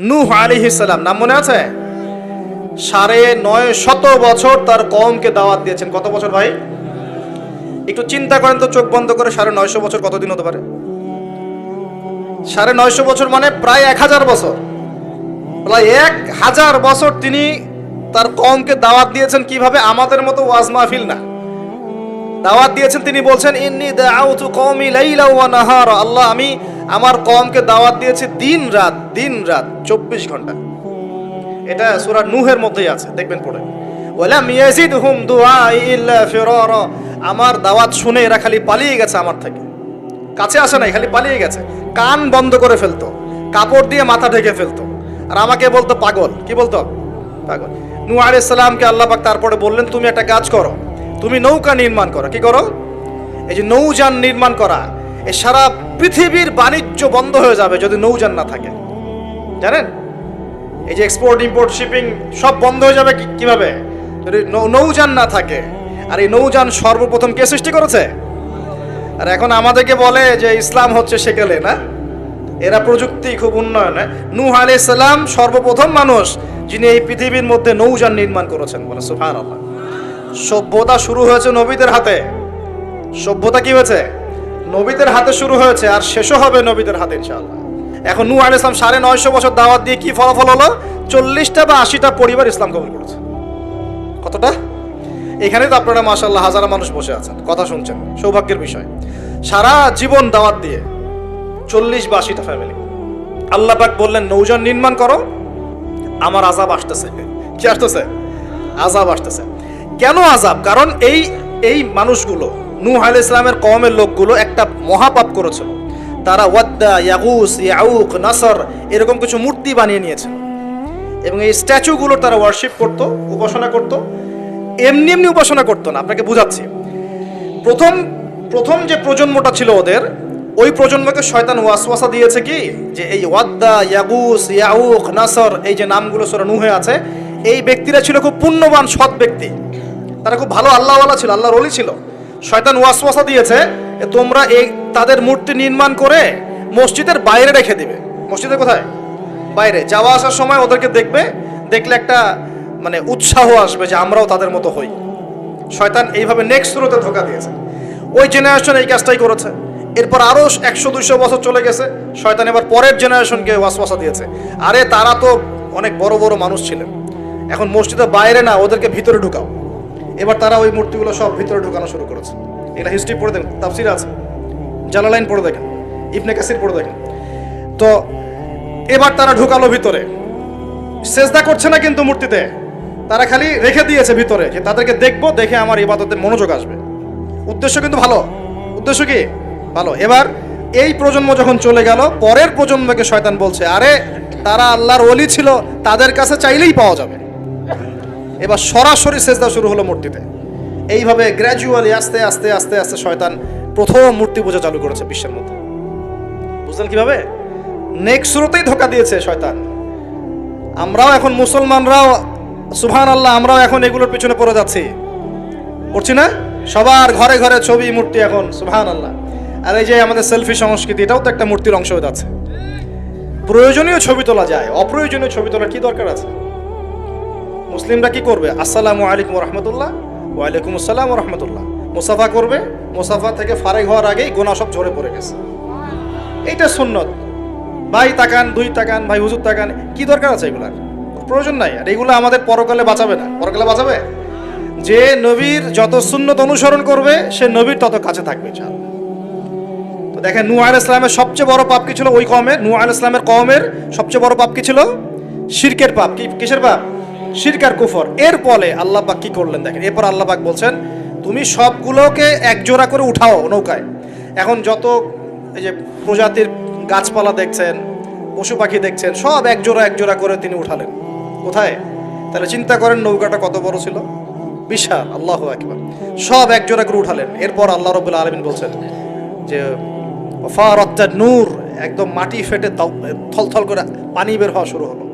নূহ আলিহিসাল্লাম নাম মনে আছে? সাড়ে নয় শত বছর তার কমকে দাওয়াত দিয়েছেন। কত বছর ভাই? একটু চিন্তা করেন তো, চোখ বন্ধ করে সাড়ে নয়শো বছর কতদিন হতে পারে? সাড়ে নয়শো বছর মানে প্রায় এক হাজার বছর। প্রায় এক হাজার বছর তিনি তার কমকে দাওয়াত দিয়েছেন কীভাবে? আমাদের মতো ওয়াজ মাহফিল না। দাওয়াত দিয়েছেন, তিনি বলছেন, ইন্নি দাউতু কওমি লাইলা ওয়া নাহারা। আল্লাহ, আমি আমার কওমকে দাওয়াত দিয়েছি দিন রাত দিন রাত, চব্বিশ ঘণ্টা। এটা সুরা নুহের মধ্যেই আছে, দেখবেন ফিরারা। আমার দাওয়াত শুনে এরা খালি পালিয়ে গেছে আমার থেকে। কাছে আসে নাই, খালি পালিয়ে গেছে। কান বন্ধ করে ফেলতো। কাপড় দিয়ে মাথা ঢেকে ফেলতো। আর আমাকে বলতো, পাগল। কি বলতো? পাগল। নূহ আলাইহিস সালামকে আল্লাহ পাক তারপরে বললেন, তুমি একটা কাজ করো। তুমি নৌকা নির্মাণ করো। কি করো? এই যে নৌযান নির্মাণ করা। এ সারা পৃথিবীর বাণিজ্য বন্ধ হয়ে যাবে যদি নৌযান না থাকে। জানেন? এই যে এক্সপোর্ট ইম্পোর্ট শিপিং সব বন্ধ হয়ে যাবে কীভাবে? যদি নৌযান না থাকে, আর এই নৌযান সর্বপ্রথম কে সৃষ্টি করেছে? আর এখন আমাদেরকে বলে যে ইসলাম হচ্ছে সেকেলে, না? এরা প্রযুক্তি খুব উন্নয়নে নূহ আলাইহিস সালাম সর্বপ্রথম মানুষ যিনি এই পৃথিবীর মধ্যে নৌযান নির্মাণ করেছেন বলে, সুবহানাল্লাহ। সভ্যতা শুরু হয়েছে নবীদের হাতে। সভ্যতা কি হয়েছে? নবীদের হাতে শুরু হয়েছে আর শেষও হবে নবীদের হাতে, ইনশাআল্লাহ। এখন নূহ আলাইহিস সালাম সাড়ে নয়শো বছর দাওয়াত দিয়ে কি ফলাফল হলো? চল্লিশটা বা আশিটা পরিবার ইসলাম কবুল করেছে। কতটা? এখানে তো আপনারা মাশাল্লাহ হাজার মানুষ বসে আছেন, কথা শুনছেন, সৌভাগ্যের বিষয়। সারা জীবন দাওয়াত দিয়ে চল্লিশ বা আশিটা ফ্যামিলি আল্লাহ পাক বললেন, নৌযান নির্মাণ করো, আমার আজাব আসতেছে। কি আসতেছে? আজাব আসতেছে। কেন আজাব কারণ এই এই মানুষগুলো নূহ আলাইহিস ইসলামের কওমের লোকগুলো একটা মহাপাপ করেছিল। তারা ওয়াদ্দা, ইয়াগুস, ইয়াউক, নাসর এরকম কিছু মূর্তি বানিয়ে নিয়েছে এবং এই স্ট্যাচুগুলো তারা ওয়ার্শিপ করত, উপাসনা করত, এমনি এমনি উপাসনা করতো না, আপনাকে বুঝাচ্ছি। প্রথম প্রথম যে প্রজন্মটা ছিল ওদের, ওই প্রজন্মকে শয়তান ওয়াসওয়াসা দিয়েছে কি? যে এই ওয়াদ্দা, ইয়াগুস, ইয়াউক, নাসর, এই যে নামগুলো সরা নুহে আছে, এই ব্যক্তিরা ছিল খুব পুণ্যবান, সৎ ব্যক্তি। তারা খুব ভালো আল্লাহওয়ালা ছিল, আল্লাহর অলি ছিল। শয়তান ওয়াসওয়াসা দিয়েছে তোমরা এই তাদের মূর্তি নির্মাণ করে মসজিদের বাইরে রেখে দিবে। মসজিদের কোথায়? বাইরে। যাওয়া আসার সময় ওদেরকে দেখবে, দেখলে একটা মানে উৎসাহ আসবে যে আমরাও তাদের মতো হই। শয়তান এইভাবে নেক্সট স্রোতে ধোকা দিয়েছে। ওই জেনারেশন এই কাজটাই করেছে। এরপর আরও একশো, দুইশো বছর চলে গেছে। শয়তান এবার পরের জেনারেশনকে ওয়াসওয়াসা দিয়েছে। আরে তারা তো অনেক বড় বড় মানুষ ছিলেন। এখন মসজিদের বাইরে না, ওদেরকে ভিতরে ঢুকাও। এবার তারা ওই মূর্তিগুলো সব ভিতরে ঢুকানো শুরু করেছে। এটা হিস্ট্রি পড়ে দেখেন, তাফসির আছে। জালালাইন পড়ে দেখেন, ইবনে কাসির পড়ে দেখেন। তো এবার তারা ঢুকালো ভিতরে। সেজদা করছে না কিন্তু মূর্তিতে। তারা খালি রেখে দিয়েছে ভিতরে, যে তাদেরকে দেখব, দেখে আমার ইবাদতে মনোযোগ আসবে। উদ্দেশ্য কিন্তু ভালো। উদ্দেশ্য কি? ভালো। এবার এই প্রজন্ম যখন চলে গেল, পরের প্রজন্মকে শয়তান বলছে, আরে, তারা আল্লাহর অলি ছিল, তাদের কাছে চাইলেই পাওয়া যাবে। এবার সরাসরি সেজদা শুরু হলো মূর্তিতে। এইভাবে গ্র্যাজুয়ালি আস্তে আস্তে আস্তে আস্তে শয়তান প্রথম মূর্তি পূজা চালু করেছে বিশ্বের মধ্যে। বুঝলেন কীভাবে? নেক্সট শুরুতেই ধোকা দিয়েছে শয়তান। আমরাও এখন মুসলমানরাও সুহান আল্লাহ আমরাও এখন এগুলোর পিছনে পড়ে যাচ্ছি। পড়ছি না? সবার ঘরে ঘরে ছবি, মূর্তি এখন সুহান আল্লাহ আর এই যে আমাদের সেলফি সংস্কৃতি, এটাও তো একটা মূর্তির অংশ হয়ে যাচ্ছে। প্রয়োজনীয় ছবি তোলা যায়, অপ্রয়োজনীয় ছবি তোলার কি দরকার আছে? মুসলিমরা কি করবে? আসসালামু আলাইকুম রহমতুল্লাহ ওয়ালাইকুম আসসালাম রহমতুল্লাহ। মুসাফা করবে, মুসাফা থেকে ফারেক হওয়ার আগেই গোনা সব ঝরে পড়ে গেছে। এইটা সুন্নত। ভাই তাকান, দুই তাকান, ভাই হুজুর তাকান, কি দরকার আছে এগুলার? প্রয়োজন নাই। আর এগুলো আমাদের পরকালে বাঁচাবে না। পরকালে বাঁচাবে? যে নবীর যত সুন্নত অনুসরণ করবে, সে নবীর তত কাছে থাকবে, ইনশাআল্লাহ। তো দেখেন, নূহ আলাইহিস ইসলামের সবচেয়ে বড় পাপ কি ছিল? ওই কমের নূহ আলাইহিস ইসলামের কমের সবচেয়ে বড় পাপ কি ছিল? শিরকের পাপ। কি কিসের পাপ? শিরকার কুফর। এর ফলে আল্লাহ পাক কি করলেন দেখেন, এরপর আল্লাপাক বলছেন, তুমি সবগুলোকে এক জোড়া করে উঠাও নৌকায়। এখন যত এই যে প্রজাতির গাছপালা দেখছেন, পশু পাখি দেখছেন, সব এক জোড়া এক জোড়া করে তিনি উঠালেন। কোথায়? তাহলে চিন্তা করেন নৌকাটা কত বড় ছিল? বিশাল, আল্লাহ একবার সব এক জোড়া করে উঠালেন। এরপর আল্লাহ রবুল্লা আলমিন বলছেন যে ফারাত্তার নূর একদম মাটি ফেটে থলথল করে পানি বের হওয়া শুরু হলো।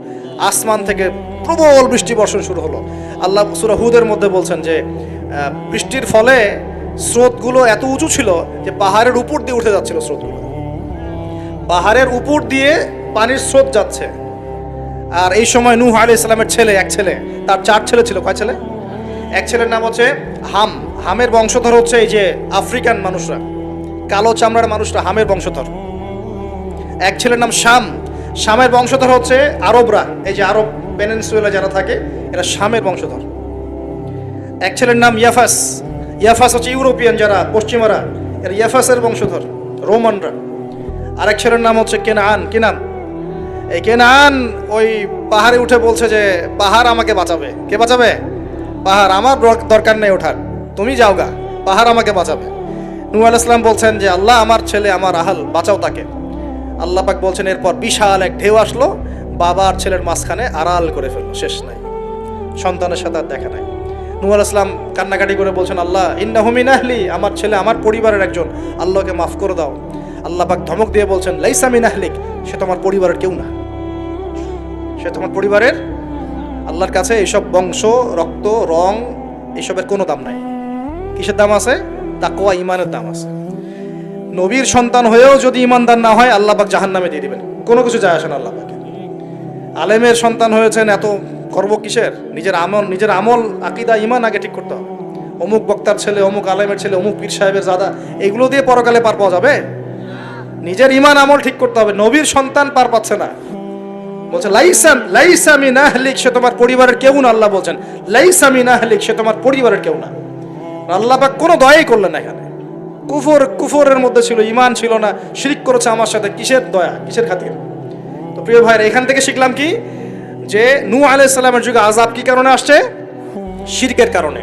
আসমান থেকে প্রবল বৃষ্টি বর্ষণ শুরু হলো। আল্লাহ সুরা হুদের মধ্যে বলছেন যে বৃষ্টির ফলে স্রোতগুলো এত উঁচু ছিল যে পাহাড়ের উপর দিয়ে উঠে যাচ্ছিল স্রোতগুলো। পাহাড়ের উপর দিয়ে পানির স্রোত যাচ্ছে। আর এই সময় নূহ আলী ইসলামের ছেলে, এক ছেলে, তার চার ছেলে ছিল। কয় ছেলে? এক ছেলের নাম হচ্ছে হাম। হামের বংশধর হচ্ছে এই যে আফ্রিকান মানুষরা। কালো চামড়ার মানুষরা, হামের বংশধর। এক ছেলের নাম শাম। শামের বংশধর হচ্ছে আরবরা। এই যে আরব পেনেন্সুয়েলা যারা থাকে, এরা শামের বংশধর। এক ছেলের নাম ইয়াফাস। ইয়াফাস হচ্ছে ইউরোপিয়ান যারা, পশ্চিমারা, এরা ইয়াফাসের বংশধর, রোমানরা। আরেক ছেলের নাম হচ্ছে কেনান কিনান এই কেনান ওই পাহাড়ে উঠে বলছে যে, পাহাড় আমাকে বাঁচাবে। কে বাঁচাবে? পাহাড় আমার দরকার নেই ওঠার। তুমি যাও গা পাহাড় আমাকে বাঁচাবে। নূহ আল ইসলাম বলছেন যে, আল্লাহ আমার ছেলে, আমার আহাল, বাঁচাও তাকে। আল্লাহ পাক বলছেন, এরপর বিশাল এক ঢেউ আসলো বাবা আর ছেলের মাঝখানে আড়াল করে ফেলল, শেষ নাই। সন্তানের সাথে আর দেখা নাই। নূহ আল ইসলাম কান্নাকাটি করে বলছেন, আল্লাহ ইন্না হুমিন আহলি, আমার ছেলে আমার পরিবারের একজন। আল্লাহকে মাফ করে দাও। আল্লাহ পাক ধমক দিয়ে বলছেন, লাইসা মিন আহলিক, সে তোমার পরিবারের কেউ না। সে তোমার পরিবারের আল্লাহর কাছে এইসব বংশ, রক্ত, রং, এসবের কোনো দাম নাই। কিসের দাম আছে? তাকোয়া ইমানের দাম আছে। নবীর সন্তান হয়েও যদি ইমানদার না হয়, আল্লাহ পাক জাহান নামে দিয়ে দিবেন। কোনো কিছু যায় আসে না আল্লাহ পাকে আলেমের সন্তান হয়েছেন এত গর্ব কিসের? নিজের আমল নিজের আমল, আকিদা ইমান আগে ঠিক করতে হবে। অমুক বক্তার ছেলে, অমুক আলেমের ছেলে, অমুক পীর সাহেবের দাদা, এগুলো দিয়ে পরকালে পার পাওয়া যাবে? নিজের ইমান আমল ঠিক করতে হবে। নবীর সন্তান পার পাচ্ছে না। বলছে, লাইসাম লাইসামি নাহলিক সে তোমার পরিবারের কেউ না, আল্লাহ বলছেন। লাইসামি নাহলিক সে তোমার পরিবারের কেউ না। আল্লাহ পাক কোনো দয়াই করলেন না এখানে। কুফর কুফরের মধ্যে ছিল ইমান ছিল না। শিরিক করেছে আমার সাথে, কিসের দয়া? কিসের খাতির? প্রিয় ভাইরা এখান থেকে শিখলাম কি? যে নু আলাইসাল্লামের যুগে আজাব কি কারণে আসছে? শিরকের কারণে।